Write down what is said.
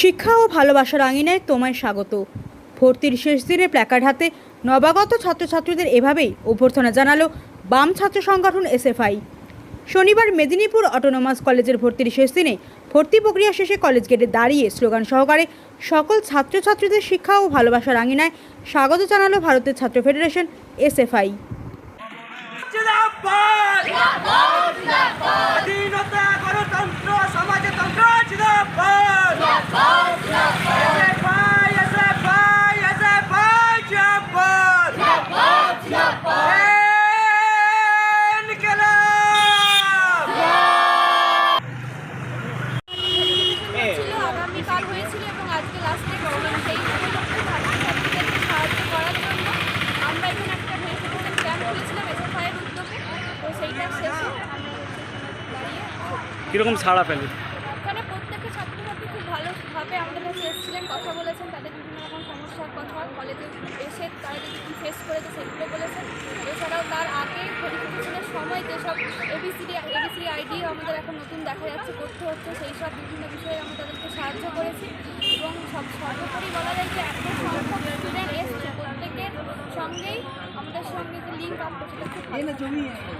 শিক্ষা ও ভালোবাসার আঙিনায় তোমায় স্বাগত। ভর্তির শেষ দিনে প্ল্যাকার্ড হাতে নবাগত ছাত্রছাত্রীদের এভাবেই অভ্যর্থনা জানালো বাম ছাত্র সংগঠন এসএফআই। শনিবার মেদিনীপুর অটোনোমাস কলেজের ভর্তির শেষ দিনে ভর্তি প্রক্রিয়া শেষে কলেজ গেটে দাঁড়িয়ে স্লোগান সহকারে সকল ছাত্রছাত্রীদের শিক্ষা ও ভালোবাসার আঙিনায় স্বাগত জানালো ভারতের ছাত্র ফেডারেশন এসএফআই। আজকে সেই সাহায্য করার জন্য আমরা এখানে একটা ভেরিফিকেশন ক্যাম্প করেছিলাম এসএফআইয়ের উদ্যোগে। তো শেষে কীরকম ছাড়া পেলে এখানে প্রত্যেকটা ছাত্রছাত্রী খুব ভালোভাবে আমাদের কাছে এসেছিলেন কথা বলেছেন তাদের বিভিন্ন রকম সমস্যার কথা কলেজে এসে তারা যদি কী ফেস করেছে সেগুলো বলেছেন। এছাড়াও তার আগে ভেরিফিকেশনের সময় যেসব এবিসিডি এবিসিডি আইডি আমাদের এখন নতুন দেখা যাচ্ছে করতে হচ্ছে সেই সব বিভিন্ন বিষয়ে আমরা তাদেরকে সাহায্য করেছি। সর্বোপরি বলা যায় যে এত সংখ্যক স্টুডেন্ট এসছে প্রত্যেকের সঙ্গেই আমাদের সঙ্গে যে লিঙ্ক আপ করছে খুব।